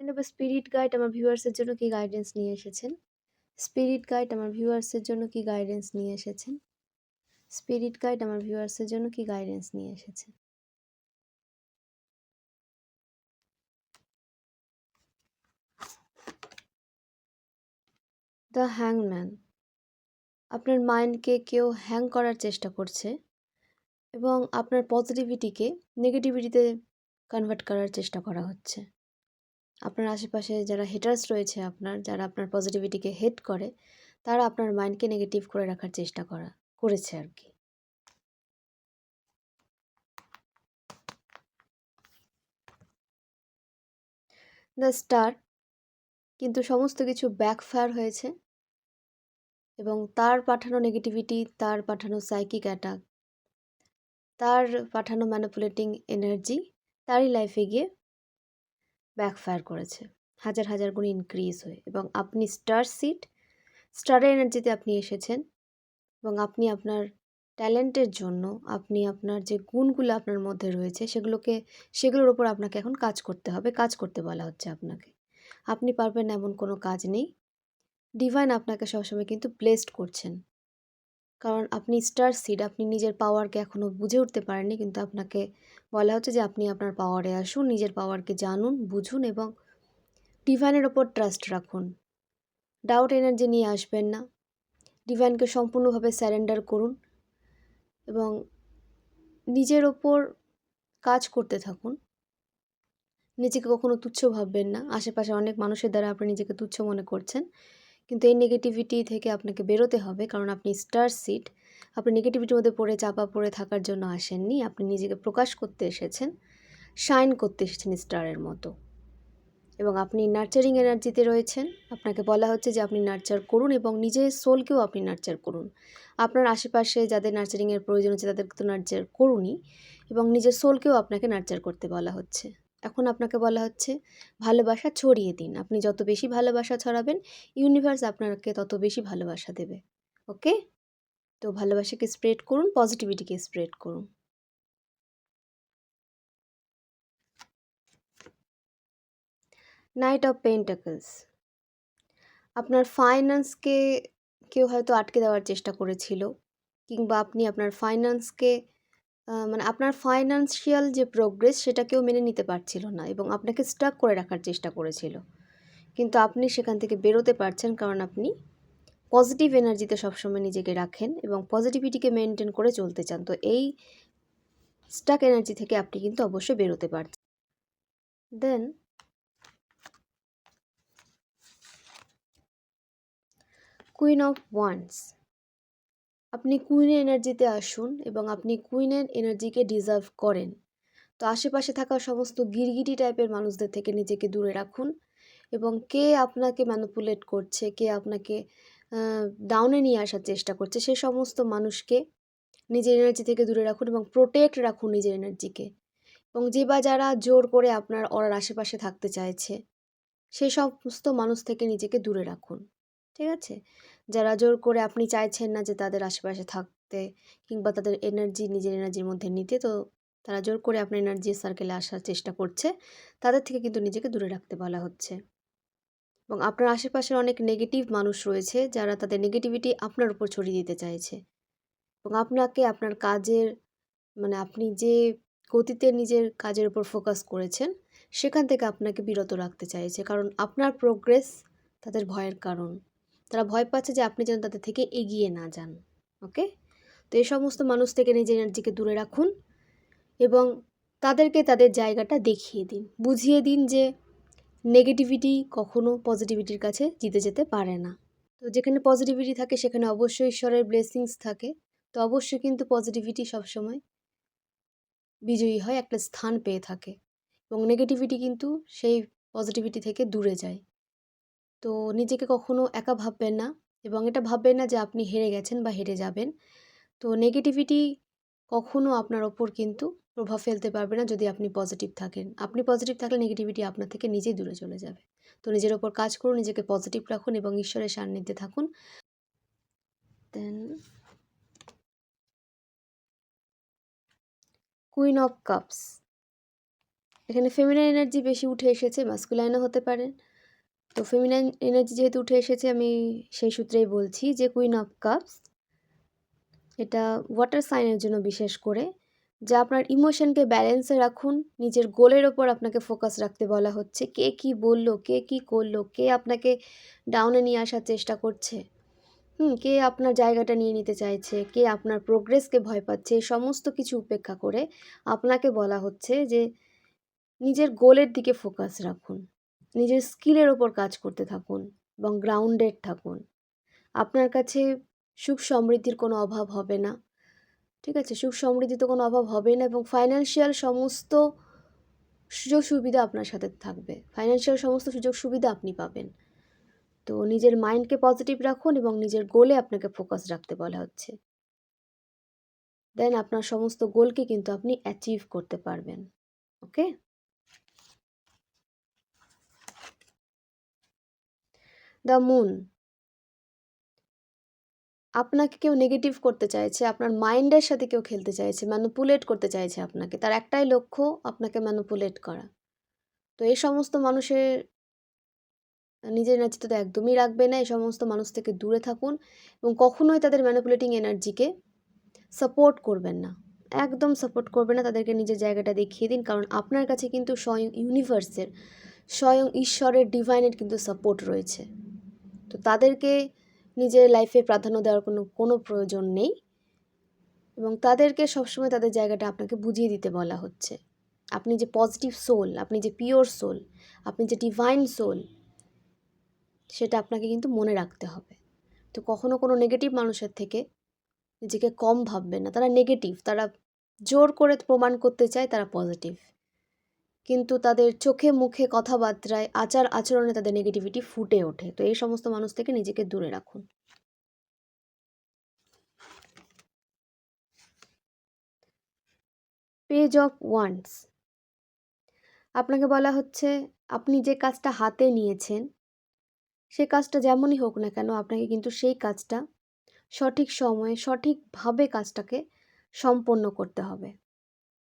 এবার spirit guide আমার ভিউয়ার্সের জন্য কি গাইডেন্স নিয়ে এসেছেন? স্পিরিট গাইড আমার ভিউয়ার্সের জন্য কি গাইডেন্স নিয়ে এসেছেন? স্পিরিট গাইড আমার ভিউয়ার্সের জন্য কি গাইডেন্স নিয়ে এসেছেন? দ্য হ্যাংম্যান আপনার মাইন্ডকে কেউ হ্যাং করার চেষ্টা করছে এবং আপনার পজিটিভিটিকে নেগেটিভিটিতে কনভার্ট করার চেষ্টা করা হচ্ছে। আপনার আশেপাশে যারা হেটার্স রয়েছে আপনার, যারা আপনার পজিটিভিটিকে হেট করে, তারা আপনার মাইন্ডকে নেগেটিভ করে রাখার চেষ্টা করা, করেছে আর কি। দ্য স্টার কিন্তু সমস্ত কিছু ব্যাকফায়ার হয়েছে এবং তার পাঠানো নেগেটিভিটি তার পাঠানো সাইকিক অ্যাটাক তার পাঠানো ম্যানিপুলেটিং এনার্জি তারই লাইফে গিয়ে ব্যাকফায়ার করেছে। হাজার হাজার গুণ ইনক্রিজ হয়ে। এবং আপনি স্টার সিট স্টারের এনার্জিতে আপনি এসেছেন। এবং আপনি আপনার ট্যালেন্টের জন্য, আপনি আপনার যে গুণগুলো আপনার মধ্যে রয়েছে, সেগুলোকে, সেগুলোর ওপর আপনাকে এখন কাজ করতে হবে। কাজ করতে বলা হচ্ছে আপনাকে। আপনি পারবেন এমন কোনো কাজ নেই। ডিভাইন আপনাকে সবসময় কিন্তু ব্লেসড করছেন। কারণ আপনি স্টার সিড আপনি নিজের পাওয়ারকে এখনও বুঝে উঠতে পারেননি, কিন্তু আপনাকে বলা হচ্ছে যে আপনি আপনার পাওয়ারে আসুন, নিজের পাওয়ারকে জানুন, বুঝুন এবং ডিভাইনের ওপর ট্রাস্ট রাখুন। ডাউট এনার্জি নিয়ে আসবেন না। ডিভাইনকে সম্পূর্ণভাবে স্যারেন্ডার করুন এবং নিজের ওপর কাজ করতে থাকুন। নিজেকে কখনো তুচ্ছ ভাববেন না। আশেপাশে অনেক মানুষের দ্বারা আপনি নিজেকে তুচ্ছ মনে করছেন। কিন্তু এই নেগেটিভিটি থেকে আপনাকে বেরোতে হবে। কারণ আপনি স্টার সিট আপনি নেগেটিভিটির মধ্যে পড়ে, চাপা পড়ে থাকার জন্য আসেননি। আপনি নিজেকে প্রকাশ করতে এসেছেন শাইন করতে এসেছেন স্টারের মতো। এবং আপনি নার্চারিং এনার্জিতে রয়েছেন। আপনাকে বলা হচ্ছে যে আপনি নার্চার করুন এবং নিজের সোলকেও আপনি নার্চার করুন। আপনার আশেপাশে যাদের নার্চারিংয়ের প্রয়োজন হচ্ছে তাদেরকে তো নার্চার করুনই এবং নিজের সোলকেও আপনাকে নার্চার করতে বলা হচ্ছে। এখন আপনাকে বলা হচ্ছে ভালোবাসা ছড়িয়ে দিন। আপনি যত বেশি ভালোবাসা ছড়াবেন ইউনিভার্স আপনাকে তত বেশি ভালোবাসা দেবে। ওকে তো ভালোবাসাকে স্প্রেড করুন পজিটিভিটিকে স্প্রেড করুন। নাইট অফ পেন্টাকলস আপনার ফাইন্যান্সকে কেউ হয়তো আটকে দেওয়ার চেষ্টা করেছিল, কিংবা আপনি আপনার ফাইন্যান্সকে মানে আপনার ফাইন্যান্সিয়াল যে প্রোগ্রেস সেটা কেউ মেনে নিতে পারছিল না এবং আপনাকে স্টাক করে রাখার চেষ্টা করেছিল। কিন্তু আপনি সেখান থেকে বেরোতে পারছেন কারণ আপনি পজিটিভ এনার্জিতে সবসময় নিজেকে রাখেন এবং পজিটিভিটিকে মেনটেন করে চলতে চান। তো এই স্টাক এনার্জি থেকে আপনি কিন্তু অবশ্যই বেরোতে পারছেন। দেন কুইন অফ ওয়ান্স আপনি কুইনের এনার্জিতে আসুন এবং আপনি কুইনের এনার্জিকে ডিজার্ভ করেন। তো আশেপাশে থাকা সমস্ত গিরগিটি টাইপের মানুষদের থেকে নিজেকে দূরে রাখুন এবং কে আপনাকে ম্যানুপুলেট করছে, কে আপনাকে ডাউনে নিয়ে আসার চেষ্টা করছে, সে সমস্ত মানুষকে নিজের এনার্জি থেকে দূরে রাখুন এবং প্রোটেক্ট রাখুন নিজের এনার্জিকে এবং যে বা যারা জোর করে আপনার ওরার আশেপাশে থাকতে চাইছে সেই সমস্ত মানুষ থেকে নিজেকে দূরে রাখুন। ঠিক আছে? যারা জোর করে আপনি চাইছেন না যে তাদের আশেপাশে থাকতে কিংবা তাদের এনার্জি নিজের এনার্জির মধ্যে নিতে, তো তারা জোর করে আপনার এনার্জি সার্কেলে আসার চেষ্টা করছে। তাদের থেকে কিন্তু নিজেকে দূরে রাখতে বলা হচ্ছে। এবং আপনার আশেপাশের অনেক নেগেটিভ মানুষ রয়েছে যারা তাদের নেগেটিভিটি আপনার উপর ছড়িয়ে দিতে চাইছে। এবং আপনাকে আপনার কাজের মানে আপনি যে গতিতে নিজের কাজের উপর ফোকাস করেছেন, সেখান থেকে আপনাকে বিরত রাখতে চাইছে। কারণ আপনার প্রোগ্রেস তাদের ভয়ের কারণ। তারা ভয় পাচ্ছে যে আপনি যেন তাদের থেকে এগিয়ে না যান ওকে তো এই সমস্ত মানুষ থেকে নিজের এনার্জিকে দূরে রাখুন এবং তাদেরকে তাদের জায়গাটা দেখিয়ে দিন, বুঝিয়ে দিন যে নেগেটিভিটি কখনো পজিটিভিটির কাছে জিতে যেতে পারে না। তো যেখানে পজিটিভিটি থাকে সেখানে অবশ্যই ঈশ্বরের ব্লেসিংস থাকে, তো অবশ্যই কিন্তু পজিটিভিটি সবসময় বিজয়ী হয় একটা স্থান পেয়ে থাকে এবং নেগেটিভিটি কিন্তু সেই পজিটিভিটি থেকে দূরে যায়। তো নিজেকে কখনো একা ভাববেন না এবং এটা ভাববেন না যে আপনি হেরে গেছেন বা হেরে যাবেন। তো নেগেটিভিটি কখনো আপনার ওপর কিন্তু প্রভাব ফেলতে পারবে না যদি আপনি পজিটিভ থাকেন। আপনি পজিটিভ থাকলে নেগেটিভিটি আপনার থেকে নিজেই দূরে চলে যাবে। তো নিজের ওপর কাজ করুন, নিজেকে পজিটিভ রাখুন এবং ঈশ্বরের সান্নিধ্যে থাকুন। দেন কুইন অফ কাপস এখানে ফেমিনাইন এনার্জি বেশি উঠে এসেছে মাস্কুলাইনও হতে পারেন তো ফেমিনাইন এনার্জি যেহেতু উঠে এসেছে, আমি সেই সূত্রেই বলছি যে কুইন অফ কাপস এটা ওয়াটার সাইনের জন্য বিশেষ করে, যা আপনার ইমোশনকে ব্যালেন্সে রাখুন, নিজের গোলের ওপর আপনাকে ফোকাস রাখতে বলা হচ্ছে, কে কি বলল, কে কি করল, কে আপনাকে ডাউনে নিয়ে আসার চেষ্টা করছে, হুম, কে আপনার জায়গাটা নিয়ে নিতে চাইছে, কে আপনার প্রোগ্রেসকে ভয় পাচ্ছে সমস্ত কিছু উপেক্ষা করে আপনাকে বলা হচ্ছে যে নিজের গোলের দিকে ফোকাস রাখুন। নিজের স্কিলের ওপর কাজ করতে থাকুন এবং গ্রাউন্ডেড থাকুন। আপনার কাছে সুখ সমৃদ্ধির কোনো অভাব হবে না। ঠিক আছে? সুখ সমৃদ্ধি তো কোনো অভাব হবে না এবং ফাইন্যান্সিয়াল সমস্ত সুযোগ সুবিধা আপনার সাথে থাকবে। ফাইন্যান্সিয়াল সমস্ত সুযোগ সুবিধা আপনি পাবেন। তো নিজের মাইন্ডকে পজিটিভ রাখুন এবং নিজের গোলে আপনাকে ফোকাস রাখতে বলা হচ্ছে। দেন আপনার সমস্ত গোলকে কিন্তু আপনি অ্যাচিভ করতে পারবেন। Okay the moon. আপনাকে কেউ নেগেটিভ করতে চাইছে, আপনার মাইন্ডের সাথে কেউ খেলতে চাইছে ম্যানুপুলেট করতে চাইছে আপনাকে, তার একটাই লক্ষ্য, আপনাকে ম্যানুপুলেট করা। তো এই সমস্ত মানুষের, নিজের এনার্জি তো একদমই রাখবে না, এই সমস্ত মানুষ থেকে দূরে থাকুন এবং কখনোই তাদের ম্যানুপুলেটিং এনার্জিকে সাপোর্ট করবেন না। একদম সাপোর্ট করবেন না, তাদেরকে নিজের জায়গাটা দেখিয়ে দিন, কারণ আপনার কাছে কিন্তু স্বয়ং ইউনিভার্সের স্বয়ং ঈশ্বরের ডিভাইনের কিন্তু সাপোর্ট রয়েছে। তো তাদেরকে নিজের লাইফে প্রাধান্য দেওয়ার কোনো কোনো প্রয়োজন নেই। এবং তাদেরকে সবসময় তাদের জায়গাটা আপনাকে বুঝিয়ে দিতে বলা হচ্ছে। আপনি যে পজিটিভ সোল আপনি যে পিওর সোল আপনি যে ডিভাইন সোল সেটা আপনাকে কিন্তু মনে রাখতে হবে। তো কখনো কোনো নেগেটিভ মানুষের থেকে নিজেকে কম ভাববেন না। তারা নেগেটিভ তারা জোর করে প্রমাণ করতে চায়, তারা পজিটিভ কিন্তু তাদের চোখে মুখে কথাবার্তায়, আচার আচরণে তাদের নেগেটিভিটি ফুটে ওঠে। তো এই সমস্ত মানুষ থেকে নিজেকে দূরে রাখুন। পেজ অফ ওয়ান্স আপনাকে বলা হচ্ছে, আপনি যে কাজটা হাতে নিয়েছেন, সে কাজটা যেমনই হোক না কেন, আপনাকে কিন্তু সেই কাজটা সঠিক সময়ে সঠিকভাবে কাজটাকে সম্পন্ন করতে হবে।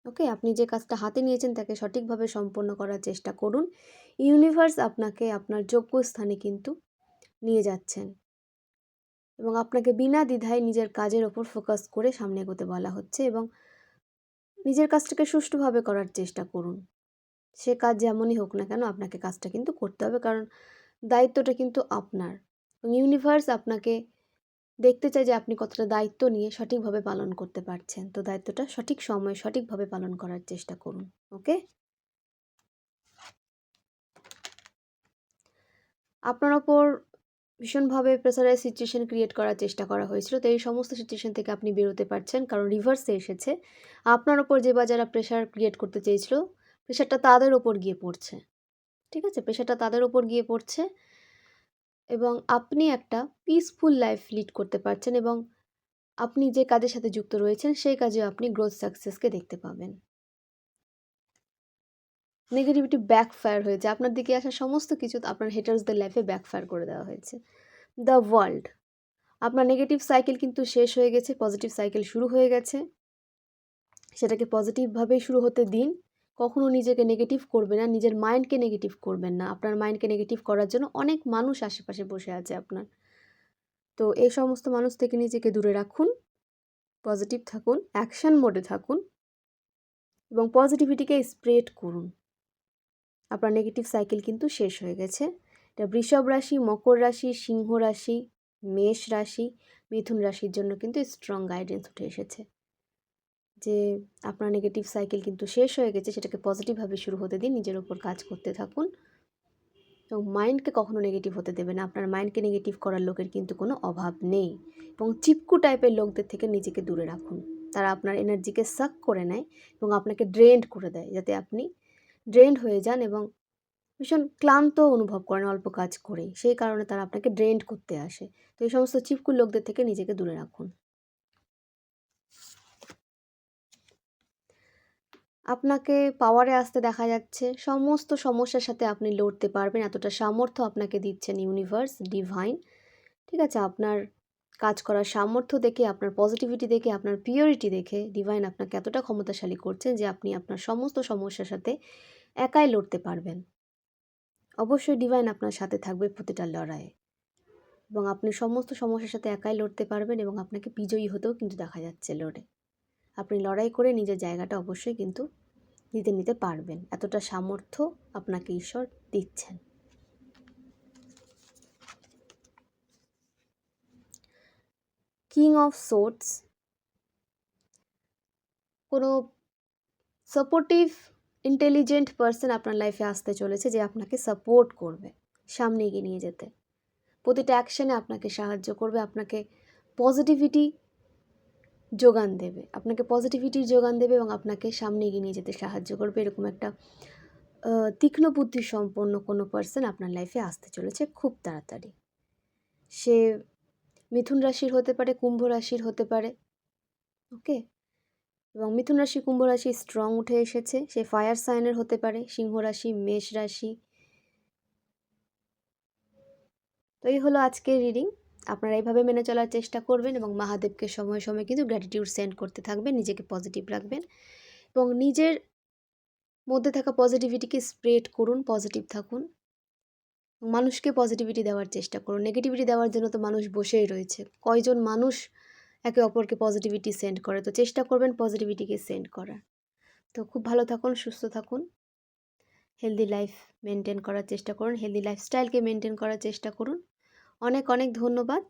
ওকে? আপনি যে কাজটা হাতে নিয়েছেন তাকে সঠিকভাবে সম্পন্ন করার চেষ্টা করুন। ইউনিভার্স আপনাকে আপনার যোগ্য স্থানে কিন্তু নিয়ে যাচ্ছেন। এবং আপনাকে বিনা দ্বিধায় নিজের কাজের ওপর ফোকাস করে সামনে এগোতে বলা হচ্ছে এবং নিজের কাজটাকে সুষ্ঠুভাবে করার চেষ্টা করুন। সে কাজ যেমনই হোক না কেন আপনাকে কাজটা কিন্তু করতে হবে কারণ দায়িত্বটা কিন্তু আপনার। ইউনিভার্স আপনাকে দেখতে চাই যে আপনি কতটা দায়িত্ব নিয়ে সঠিকভাবে পালন করতে পারছেন। তো দায়িত্বটা সঠিক সময়ে সঠিকভাবে পালন করার চেষ্টা করুন, ওকে? আপনার ওপর ভীষণভাবে প্রেসারাইজ সিচুয়েশন ক্রিয়েট করার চেষ্টা করা হয়েছিল। তো এই সমস্ত সিচুয়েশন থেকে আপনি বেরোতে পারছেন, কারণ রিভার্সে এসেছে। আপনার ওপর যে বা যারা প্রেশার ক্রিয়েট করতে চেয়েছিল প্রেশারটা তাদের ওপর গিয়ে পড়ছে, ঠিক আছে? প্রেশারটা তাদের ওপর গিয়ে পড়ছে। এবং আপনি একটা পিসফুল লাইফ লিড করতে পারছেন এবং আপনি যে কাজের সাথে যুক্ত রয়েছেন, সেই কাজে আপনি গ্রোথ সাকসেসকে দেখতে পাবেন। নেগেটিভিটি ব্যাকফায়ার হয়েছে। আপনার দিকে আসা সমস্ত কিছু আপনার হেটার্সদের লাইফে ব্যাকফায়ার করে দেওয়া হয়েছে। দ্য ওয়ার্ল্ড আপনার নেগেটিভ সাইকেল কিন্তু শেষ হয়ে গেছে পজিটিভ সাইকেল শুরু হয়ে গেছে। সেটাকে পজিটিভভাবেই শুরু হতে দিন। কখনো নিজেকে নেগেটিভ করবে না, নিজের মাইন্ডকে নেগেটিভ করবেন না। আপনার মাইন্ডকে নেগেটিভ করার জন্য অনেক মানুষ আশেপাশে বসে আছে আপনার। তো এই সমস্ত মানুষ থেকে নিজেকে দূরে রাখুন পজিটিভ থাকুন অ্যাকশন মোডে থাকুন এবং পজিটিভিটিকে স্প্রেড করুন। আপনার নেগেটিভ সাইকেল কিন্তু শেষ হয়ে গেছে। এটা বৃষভ রাশি, মকর রাশি, সিংহ রাশি, মেষ রাশি, মিথুন রাশির জন্য কিন্তু স্ট্রং গাইডেন্স উঠে এসেছে। যে আপনার নেগেটিভ সাইকেল কিন্তু শেষ হয়ে গেছে, সেটাকে পজিটিভভাবে শুরু হতে দিন, নিজের উপর কাজ করতে থাকুন। এবং মাইন্ডকে কখনো নেগেটিভ হতে দেবে না। আপনার মাইন্ডকে নেগেটিভ করার লোকের কিন্তু কোনো অভাব নেই। এবং চিপকু টাইপের লোকদের থেকে নিজেকে দূরে রাখুন। তারা আপনার এনার্জিকে সাক করে নেয় এবং আপনাকে ড্রেন্ড করে দেয়, যাতে আপনি ড্রেন্ড হয়ে যান এবং ভীষণ ক্লান্ত অনুভব করেন অল্প কাজ করেই সেই কারণে তারা আপনাকে ড্রেন্ড করতে আসে। তো এই সমস্ত চিপকুর লোকদের থেকে নিজেকে দূরে রাখুন। আপনাকে পাওয়ারে আসতে দেখা যাচ্ছে। সমস্ত সমস্যার সাথে আপনি লড়তে পারবেন। এতটা সামর্থ্য আপনাকে দিচ্ছেন ইউনিভার্স ডিভাইন ঠিক আছে, আপনার কাজ করার সামর্থ্য দেখে, আপনার পজিটিভিটি দেখে, আপনার পিওরিটি দেখে ডিভাইন আপনাকে এতটা ক্ষমতাশালী করছেন যে আপনি আপনার সমস্ত সমস্যার সাথে একাই লড়তে পারবেন। অবশ্যই ডিভাইন আপনার সাথে থাকবে প্রতিটা লড়াইয়ে। এবং আপনি সমস্ত সমস্যার সাথে একাই লড়তে পারবেন এবং আপনাকে বিজয়ী হতেও কিন্তু দেখা যাচ্ছে লড়ে। আপনি লড়াই করে নিজের জায়গাটা অবশ্যই কিন্তু নিতে নিতে পারবেন। এতটা সামর্থ্য আপনাকে ঈশ্বর দিচ্ছেন। কিং অফ সোর্টস কোনো সাপোর্টিভ ইন্টেলিজেন্ট পার্সন আপনার লাইফে আসতে চলেছে যে আপনাকে সাপোর্ট করবে, সামনে এগিয়ে নিয়ে যেতে। প্রতিটা অ্যাকশানে আপনাকে সাহায্য করবে, আপনাকে পজিটিভিটি যোগান দেবে। আপনাকে পজিটিভিটির যোগান দেবে এবং আপনাকে সামনে এগিয়ে নিয়ে যেতে সাহায্য করবে। এরকম একটা তীক্ষ্ণ বুদ্ধি সম্পন্ন কোনো পার্সন আপনার লাইফে আসতে চলেছে খুব তাড়াতাড়ি। সে মিথুন রাশির হতে পারে, কুম্ভ রাশির হতে পারে ওকে এবং মিথুন রাশি, কুম্ভ রাশি স্ট্রং উঠে এসেছে। সে ফায়ার সাইনের হতে পারে, সিংহ রাশি, মেষ রাশি। তো এই হলো আজকের রিডিং আপনারা এইভাবে মেনে চলার চেষ্টা করবেন এবং মহাদেবকে সময় সময় কিন্তু গ্র্যাটিটিউড সেন্ড করতে থাকবেন, নিজেকে পজিটিভ রাখবেন এবং নিজের মধ্যে থাকা পজিটিভিটিকে স্প্রেড করুন পজিটিভ থাকুন। মানুষকে পজিটিভিটি দেওয়ার চেষ্টা করুন। নেগেটিভিটি দেওয়ার জন্য তো মানুষ বসেই রয়েছে। কয়জন মানুষ একে অপরকে পজিটিভিটি সেন্ড করে? তো চেষ্টা করবেন পজিটিভিটিকে সেন্ড করার। তো খুব ভালো থাকুন, সুস্থ থাকুন। হেলদি লাইফ মেনটেন করার চেষ্টা করুন। হেলদি লাইফস্টাইলকে মেনটেন করার চেষ্টা করুন। অনেক অনেক ধন্যবাদ।